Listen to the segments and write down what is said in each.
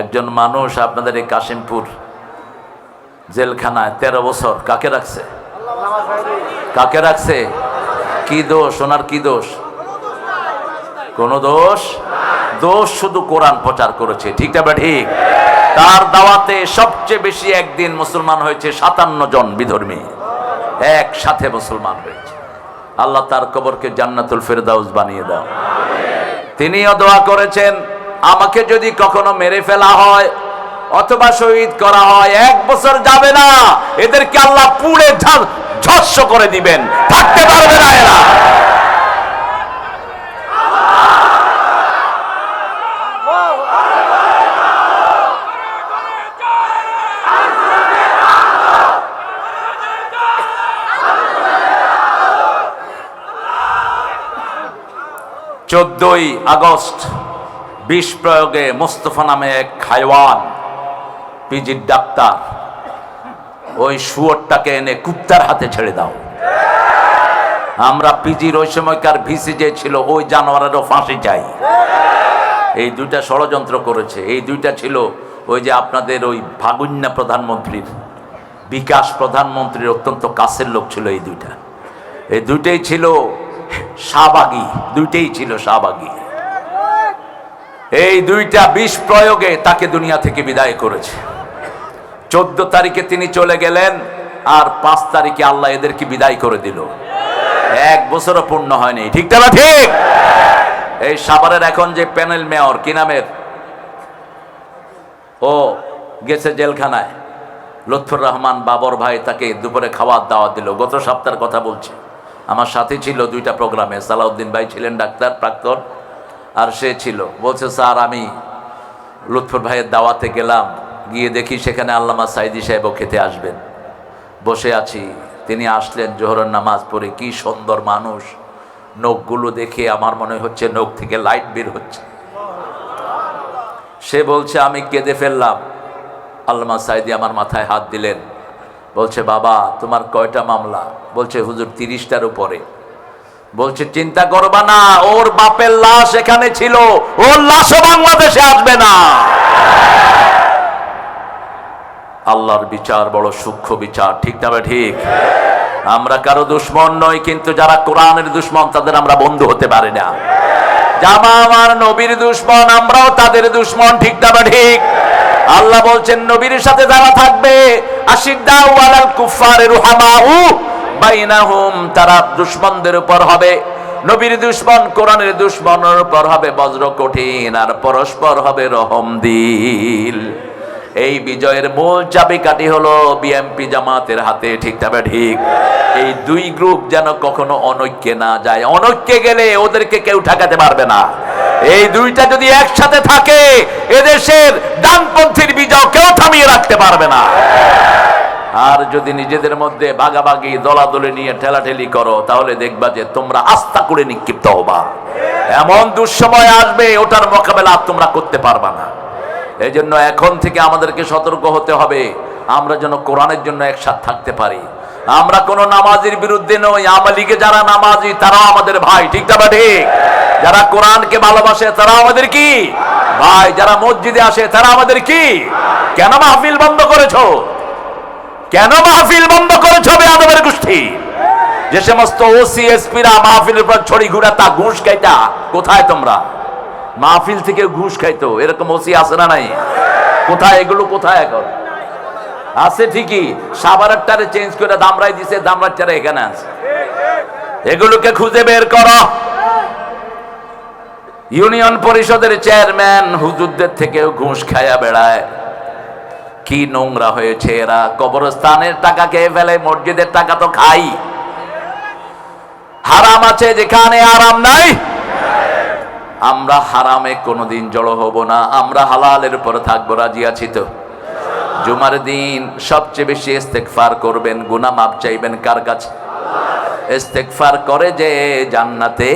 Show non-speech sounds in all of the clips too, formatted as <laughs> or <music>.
একজন মানুষ আপনাদের এই কাশিমপুর জেলখানায় তেরো বছর কাকে রাখছে? কাকে রাখছে? কি দোষ? ওনার কি দোষ? কোন দোষ? দোষ শুধু কোরআন প্রচার করেছে, ঠিক না ঠিক? তার দাওয়াতে সবচেয়ে বেশি একদিন মুসলমান হয়েছে সাতান্ন জন বিধর্মী, একসাথে মুসলমান হয়েছে। আল্লাহ তার কবরকে জান্নাতুল ফেরদাউস বানিয়ে দাও। তিনিও দোয়া করেছেন আমাকে যদি কখনো মেরে ফেলা হয় অথবা শহীদ করা হয়, এক বছর যাবে না। এদেরকে আল্লাহ পুড়ে ঝস্য করে দিবেন। থাকতে পারবে না এরা। চোদ্দই আগস্ট বিষ প্রয়োগে মোস্তফা নামে এক খাইওয়ান পিজির ডাক্তার, ওই শুয়োরটাকে এনে কুত্তার হাতে ছেড়ে দাও। আমরা পিজির ওই সময়কার ভিসি যে ছিল, ওই জানোয়ারেরও ফাঁসি চাই। এই দুইটা ষড়যন্ত্র করেছে। এই দুইটা ছিল ওই যে আপনাদের ওই ভাগুন্যা প্রধানমন্ত্রীর, বিকাশ প্রধানমন্ত্রীর অত্যন্ত কাছের লোক ছিল এই দুইটা। এই দুইটাই ছিল শাহবাগী, দুইটাই ছিল শাহবাগী। এই দুইটা বিষ প্রয়োগে তাকে দুনিয়া থেকে বিদায় করেছে। চোদ্দ তারিখে তিনি চলে গেলেন আর পাঁচ তারিখে আল্লাহ এদেরকে বিদায় করে দিল। এক বছরও পূর্ণ হয়নি। ঠিক না ঠিক? এই সাভারের এখন যে প্যানেল মেয়র, কি নামের? ও গেছে জেলখানায়। লুৎফুর রহমান বাবর ভাই তাকে দুপুরে খাওয়ার দাওয়া দিল। গত সপ্তাহের কথা বলছি। আমার সাথে ছিল দুইটা প্রোগ্রামে। সালাউদ্দিন ভাই ছিলেন ডাক্তার, প্রাক্তন। আর সে ছিল। বলছে, স্যার, আমি লুৎফুর ভাইয়ের দাওয়াতে গেলাম। গিয়ে দেখি সেখানে আল্লামা সাইদি সাহেবও খেতে আসবেন। বসে আছি। তিনি আসলেন জোহরের নামাজ পড়ে। কি সুন্দর মানুষ। নখগুলো দেখে আমার মনে হচ্ছে নখ থেকে লাইট বের হচ্ছে। সে বলছে, আমি কেঁদে ফেললাম। আল্লামা সাইদি আমার মাথায় হাত দিলেন। বলছে, বাবা, তোমার কয়টা মামলা? বলছে, হুজুর, তিরিশটার উপরে। বলছে, চিন্তা করবা না, ওর বাপের লাশ এখানে ছিল, ওর লাশও বাংলাদেশে আসবে না। আল্লাহর বিচার বড় সূক্ষ্ম বিচার, ঠিক না ঠিক? আমরা কারও দুশ্মন নই, কিন্তু যারা কোরআনের দুশ্মন, তাদের আমরা বন্ধু হতে পারি না। জামা আমার নবীর দুশ্মন, আমরাও তাদের দুশ্মন, ঠিক না ঠিক? আল্লাহ বলছেন, নবীর সাথে যারা থাকবে আশিদ্দাউ আলাল কুফারে রুহামাউ বাইনাহুম, তারা দুশ্মনদের উপর হবে। নবীর দুশ্মন, কোরআনের দুশ্মনের উপর হবে বজ্র কঠিন, আর পরস্পর হবে রহম দিল। এই বিজয়ের মূল চাবিকাঠি হলো বিএমপি জামাতের হাতে, ঠিক তবে ঠিক। এই দুই গ্রুপ যেন কখনো অনৈক্যে না যায়। অনৈক্যে গেলে ওদেরকে কেউ ঠেকাতে পারবে না। এই দুইটা যদি একসাথে থাকে, এদেশের ডানপন্থীর বিজয় কেউ থামিয়ে রাখতে পারবে না। আর যদি নিজেদের মধ্যে ভাগাভাগি দলাদলি নিয়ে ঠেলাঠেলি করো, তাহলে দেখবা যে তোমরা আস্থা করে নিক্ষিপ্ত হবা। এমন দুঃসময় আসবে, ওটার মোকাবেলা তোমরা করতে পারবা না। এই জন্য এখন থেকে আমাদেরকে সতর্ক হতে হবে, আমরা যেন কোরআনের জন্য একসাথ থাকতে পারি। আমরা কোন নামাজির বিরুদ্ধে নই আমালিগে যারা নামাজি, তারাও আমাদের ভাই, ঠিক না ঠিক? যারা কোরআনকে ভালোবাসে তারা আমাদের কি? ভাই, যারা মসজিদে আসে, তারা আমাদের কি? কেন মাহফিল বন্ধ করেছ? কেন মাহফিল বন্ধ করেছ বেয়াদবের গোষ্ঠী? যে সমস্ত ওসি এসপিরা মাহফিলের পর ছড়ি ঘুরা তা ঘুষ খাইতা, কোথায় তোমরা? মাহফিল থেকে ঘুষ খাইতো, এরকম ওসি আছে না নাই? কোথায় এগুলো, কোথায় এখন? আছে ঠিকই সাবারেরটারে চেঞ্জ করে দামরাই দিছে দামরারটারে এখানে আছে। এগুলোকে খুঁজে বের করো। ইউনিয়ন পরিষদের চেয়ারম্যান হুজুরদের থেকেও ঘুষ খায়া বেড়ায়। কি নোংরা হয়েছে এরা? কবরস্থানের টাকা খেয়ে ফেলে, মসজিদের টাকা তো খাই। হারাম আছে যেখানে আরাম নাই। আমরা হারামে কোনোদিন জড়ো হব না। আমরা হালালের উপর থাকব, রাজি আছি তো? জুমার দিন সবচেয়ে বেশি ইস্তেকফার করবেন গুনা মাপ চাইবেন কার কাছে? ইস্তেকফার করে যে জান্নাতে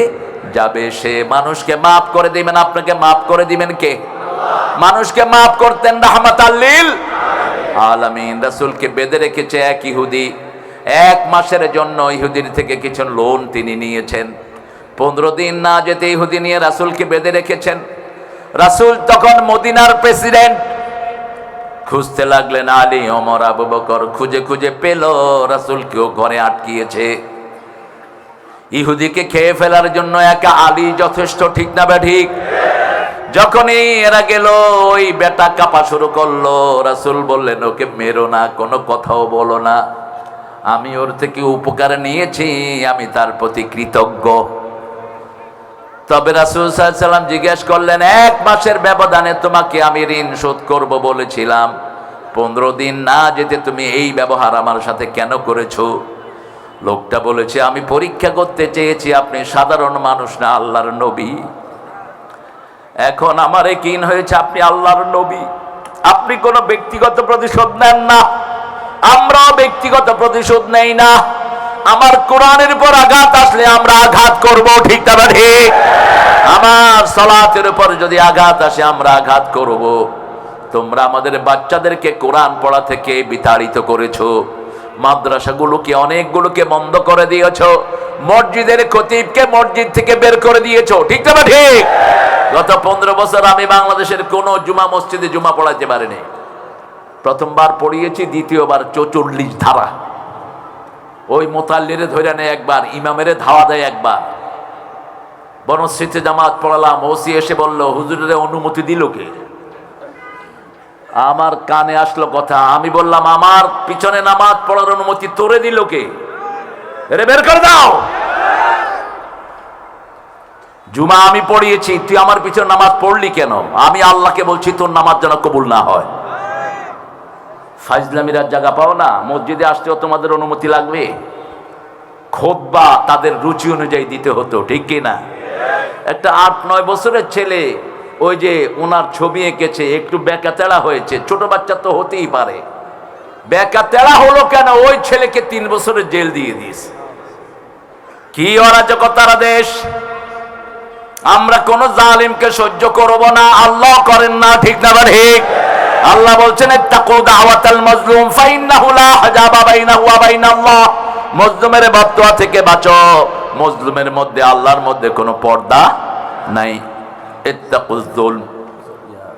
যাবে সে। মানুষকে মাফ করে দিবেন, আপনাকে মাফ করে দিবেন কে? মানুষকে মাফ করতেন রাহমাত আল্লিল আলামিন, রাসূলকে বেঁধে রেখেছে এক ইহুদি। এক মাসের জন্য ইহুদির থেকে কিছু লোন তিনি নিয়েছেন। পনেরো দিন না যেতে ইহুদি নিয়ে রাসূলকে বেঁধে রেখেছেন। রাসূল তখন মদিনার প্রেসিডেন্ট। খুঁজতে লাগলেন, আলী অমর আবু বকর খুঁজে খুঁজে পেল রাসুল কেউ ঘরে আটকিয়েছে। ইহুদিকে খেয়ে ফেলার জন্য একা আলী যথেষ্ট, ঠিক না বে ঠিক? যখনই এরা গেল, ওই বেটা কাপা শুরু করল। রাসুল বললেন, ওকে মেরো না, কোনো কথাও বলো না। আমি ওর থেকে উপকার নিয়েছি, আমি তার প্রতি কৃতজ্ঞ। তবে রাসুল সাল্লাম জিজ্ঞেস করলেন, এক মাসের ব্যবধানে তোমাকে আমি ঋণ শোধ করব বলেছিলাম। পনেরো দিন না যেতে তুমি এই ব্যবহার আমার সাথে কেন করেছ? লোকটা বলেছে, আমি পরীক্ষা করতে চেয়েছি, আপনি সাধারণ মানুষ না, আল্লাহর নবী। এখন আমার কিন হয়েছে আপনি আল্লাহর নবী। আপনি কোনো ব্যক্তিগত প্রতিশোধ নেন না। আমরাও ব্যক্তিগত প্রতিশোধ নেই না। আমার কোরআনের উপর আঘাত আসলে আমরা আঘাত করব, ঠিক না ঠিক? আমার সলাতের উপর যদি আঘাত আসে, আমরা আঘাত করব। তোমরা আমাদের বাচ্চাদেরকে কোরআন পড়া থেকে বিতাড়িত করেছ। মাদ্রাসাগুলোকে, অনেকগুলোকে বন্ধ করে দিয়েছ। মসজিদের খতিবকে মসজিদ থেকে বের করে দিয়েছ, ঠিক না ঠিক? গত পনেরো বছর আমি বাংলাদেশের কোনো জুমা মসজিদে জুমা পড়াইতে পারিনি। প্রথমবার পড়িয়েছি, দ্বিতীয়বার চৌচল্লিশ ধারা। ওই মোতাল্লিরে ধরে নেয় একবার, ইমামেরে ধাওয়া দেয় একবার। বনশ্রীতে জামাত পড়ালাম, ওসি এসে বলল, হুজুরের অনুমতি দিল কে? আমার কানে আসলো কথা, আমি বললাম, আমার পিছনে নামাজ পড়ার অনুমতি তোরে দিল কে? রে বের করে দাও! জুমা আমি পড়িয়েছি, তুই আমার পিছনে নামাজ পড়লি কেন? আমি আল্লাহকে বলছি, তোর নামাজ যেন কবুল না হয়। ফাইজলামিরার জায়গা পাও না, মসজিদে আসতেও তোমাদের অনুমতি লাগবে। খোদবা তাদের রুচি অনুযায়ী দিতে হতো, ঠিক কি না? একটা আট নয় বছরের ছেলে, ওই যে ওনার ছবি এঁকেছে, একটু বেকা তেড়া হয়েছে, ছোট বাচ্চা তো হতেই পারে। বেঁকা তেড়া হলো কেন? ওই ছেলেকে তিন বছরের জেল দিয়ে দিস কি অরাজকতার দেশ আমরা কোন জালিমকে সহ্য করব না আল্লাহ করেন না ঠিক না ঠিক? আল্লাহ বলছেন ইত্তাকু দাওয়াতাল মাজলুম ফাইন্নাহু লা হাজাবা বাইনাহু ওয়া বাইনাল্লাহ। মজলুমের বদদোয়া থেকে বাঁচো। মজলুমের মধ্যে আল্লাহর মধ্যে কোনো পর্দা নাই। ইত্তাকুজ যুলম।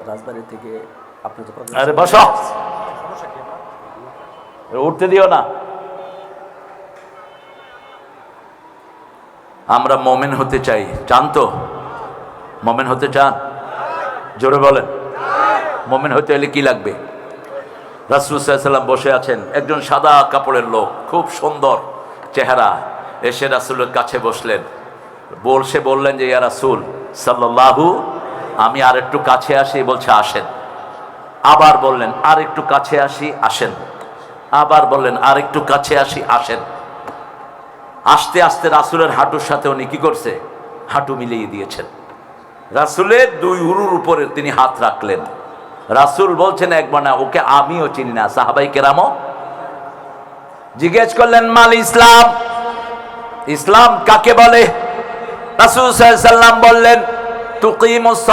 রাজবাড়ি থেকে আপনি যে আরে বসো। উঠতে দিও না। আমরা মোমেন হতে চাই। চান তো মোমেন হতে চান? জোরে বলেন। মোমেন হতে হলে কি লাগবে? রাসুসাল্লাম বসে আছেন, একজন সাদা কাপড়ের লোক, খুব সুন্দর চেহারা। এসে রাসুলের কাছে বসলেন। বলসে বললেন যে, ইয়া রাসুল সাল্লাহু আমি আর একটু কাছে আসি, বলছে, আসেন। আবার বললেন, আর একটু কাছে আসি, আসেন। আবার বললেন, আর একটু কাছে আসি, আসেন। আস্তে আস্তে রাসুলের হাঁটুর সাথে উনি কি করছে? হাঁটু মিলিয়ে দিয়েছেন। রাসুলের দুই উরুর উপরে তিনি হাত রাখলেন। রাসুল বলছেন একবার না ওকে আমিও চিনি না, সাহাবাই কেরামও। জিজ্ঞেস করলেন, মাল ইসলাম? ইসলাম কাকে বলে? রাসুল সাল্লাম বললেন, তুকিমুস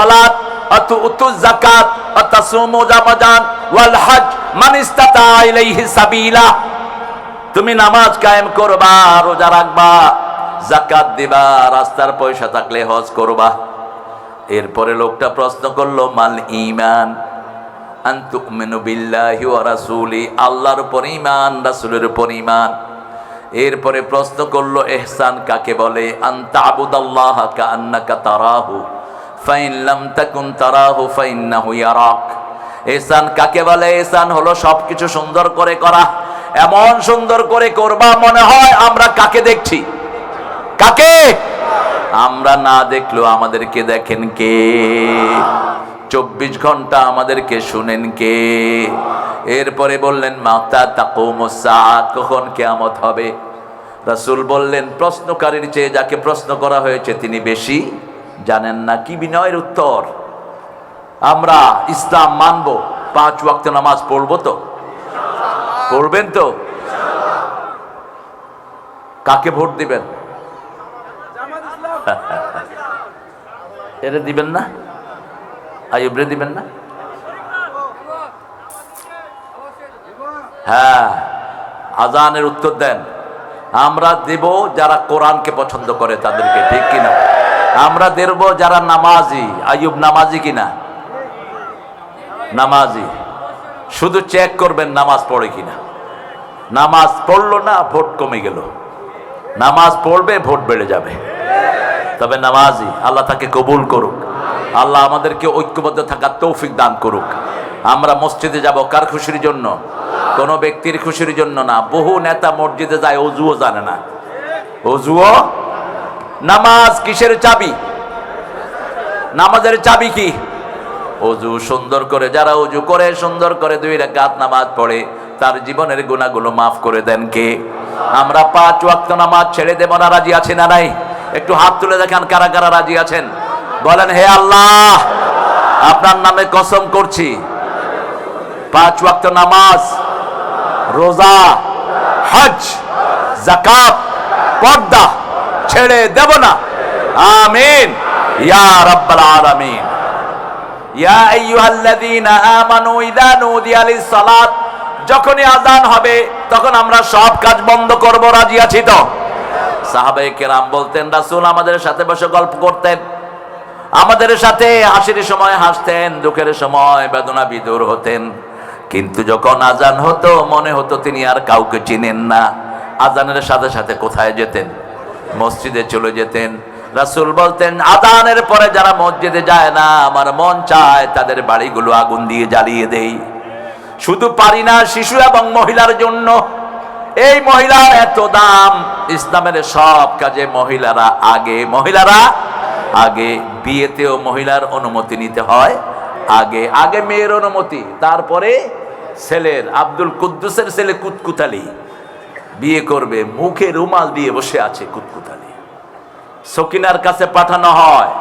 ওয়াল হজ মান তুমি নামাজ কায়েম করবা, রোজা রাখবা জাকাত দিবা, রাস্তার পয়সা থাকলে হজ করবা। এরপরে লোকটা প্রশ্ন করল, মাল ইমান রাসূলের এরপরে প্রশ্ন করল ইহসান কাকে বলে? আনতা আবুদাল্লাহ কাআন্নাকা তারাহু। ফাইন লাম তাকুন তারাহু, ফাইন্নাহু ইয়ারাক। ইহসান কাকে বলে? ইহসান হলো সবকিছু সুন্দর করে করা। এমন সুন্দর করে করবা মনে হয় আমরা কাকে দেখছি? কাকে? আমরা না দেখলেও আমাদেরকে দেখেন কে? চব্বিশ ঘণ্টা আমাদেরকে শুনেন কে? এরপরে বললেন, মাতা তাকুমসা কখন কেয়ামত হবে? রাসূল বললেন, প্রশ্নকারীর চেয়ে যাকে প্রশ্ন করা হয়েছে তিনি বেশি জানেন না। কি বিনয়ের উত্তর? আমরা ইসলাম মানব, পাঁচ ওয়াক্ত নামাজ পড়ব তো? পড়বেন তো? কাকে ভোট দিবেন? <laughs> এরে দিবেন না? আইবরে দিবেন না? হ্যাঁ আজানের উত্তর দেন। আমরা দেব যারা কোরআনকে পছন্দ করে তাদেরকে, ঠিক কিনা আমরা দেব যারা নামাজি। আইব নামাজি কিনা নামাজি। শুধু চেক করবেন নামাজ পড়ে কিনা নামাজ পড়ল না, ভোট কমে গেল। নামাজ পড়বে, ভোট বেড়ে যাবে। তবে নামাজি, আল্লাহ তাকে কবুল করুক। আল্লাহ আমাদেরকে ঐক্যবদ্ধ থাকার তৌফিক দান করুক। আমরা মসজিদে যাব কার খুশির জন্য? কোনো ব্যক্তির খুশির জন্য না। বহু নেতা মসজিদে যায়, অজুও জানে না। অজুও? নামাজ কিসের চাবি? নামাজের চাবি কি? অজু সুন্দর করে, যারা অজু করে, সুন্দর করে দুই রাকাত নামাজ পড়ে, তার জীবনের গুণাগুলো মাফ করে দেন কে? আমরা পাঁচ ওয়াক্ত নামাজ ছেড়ে দেব না, রাজি আছে না নাই? একটু হাত তুলে দেখেন কারা কারা রাজি আছেন। বলেন, হে আল্লাহ, আপনার নামে কসম করছি। পাঁচ ওয়াক্ত নামাজ, রোজা, হজ জাকাত পর্দা ছেড়ে দেব না। আমিন। ইয়া রাব্বাল আলামিন। ইয়া আইয়ুহাল্লাযীনা আমানু ইযা নুদিয়া লিস-সালাত। যখনই আজান হবে, তখন আমরা সব কাজ বন্ধ করব, রাজি আছি তো? সাহাবায়ে কেরাম বলতেন, রাসূল আমাদের সাথে বসে গল্প করতেন। আমাদের সাথে হাসির সময় হাসতেন, দুঃখের সময় বেদনা বিদুর হতেন। কিন্তু যখন আজান হতো, মনে হতো তিনি আর কাউকে চিনেন না। আজানের সাথে সাথে কোথায় যেতেন? মসজিদে চলে যেতেন। রাসূল বলতেন, আজানের পরে যারা মসজিদে যায় না, আমার মন চায় তাদের বাড়িগুলো আগুন দিয়ে জ্বালিয়ে দেই। শুধু পারি না, শিশু এবং মহিলার জন্য এই মহিলার এত দাম। ইসলামের সব কাজে মহিলারা আগে। মহিলারা আগে বিয়েতেও মহিলার অনুমতি নিতে হয় আগে আগে মেয়ের অনুমতি। তারপরে ছেলের আব্দুল কুদ্দুসের ছেলে কুতকুতালি। বিয়ে করবে মুখে রুমাল দিয়ে বসে আছে কুতকুতালি। সকিনার কাছে পাঠানো হয়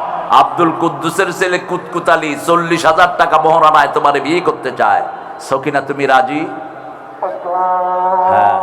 আব্দুল কুদ্দুসের ছেলে কুতকুতালি চল্লিশ হাজার টাকা মহরানায় তোমার বিয়ে করতে চায়। সকিনা তুমি রাজি? হ্যাঁ।